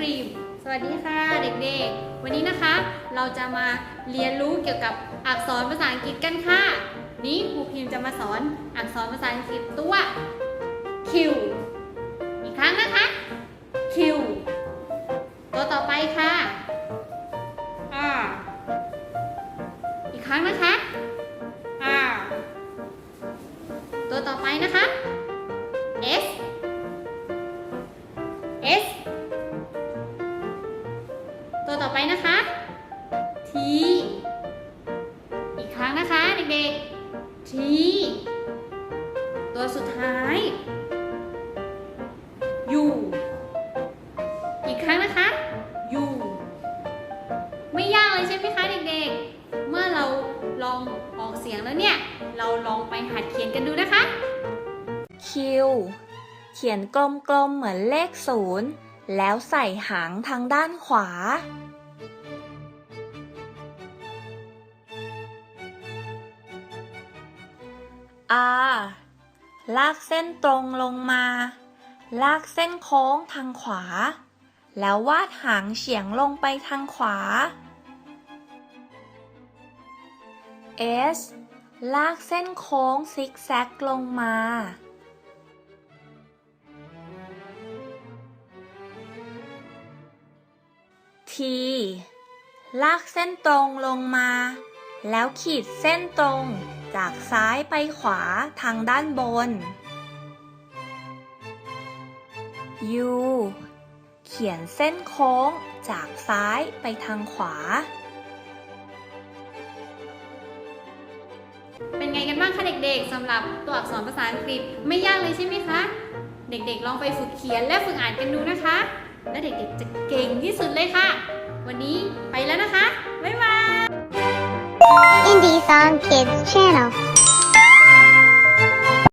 วัสดีค่ะเด็กๆ วันนี้นะคะเราจะมาเรียนรู้เกี่ยวกับอักษรภาษาอังกฤษกันค่ะ นี้ครูพิมพ์จะมาสอนอักษรภาษาอังกฤษตัว Q อีกครั้งนะคะ Q ตัวต่อไปค่ะ R อีกครั้งนะคะ R ตัวต่อไปนะคะ S S ต่อไปนะคะ T อีกครั้งนะคะเด็กๆ T ตัวสุดท้าย U อีกครั้งนะคะ U ไม่ยากเลยใช่ไหมคะเด็กๆ เมื่อเราลองออกเสียงแล้วเนี่ย เราลองไปหัดเขียนกันดูนะคะคิวเขียนกลมๆเหมือนเลขศูนย์แล้วใส่หางทางด้านขวา R ลากเส้นตรงลงมา ลากเส้นโค้งทางขวา แล้ววาดหางเฉียงลงไปทางขวา S ลากเส้นโค้งซิกแซกลงมา T ลากเส้นตรงลงมา แล้วขีดเส้นตรง จากซ้ายไปขวาทางด้านบน U เขียนเส้นโค้งจากซ้ายไปทางขวา เป็นไงกันบ้างคะเด็กๆสำหรับตัวอักษรภาษาอังกฤษไม่ยากเลยใช่ไหมคะ เด็กๆ ลองไปฝึกเขียนและฝึกอ่านกันดูนะคะ และเด็กๆจะเก่งที่สุดเลยค่ะ วันนี้ Indie Song Kids channel.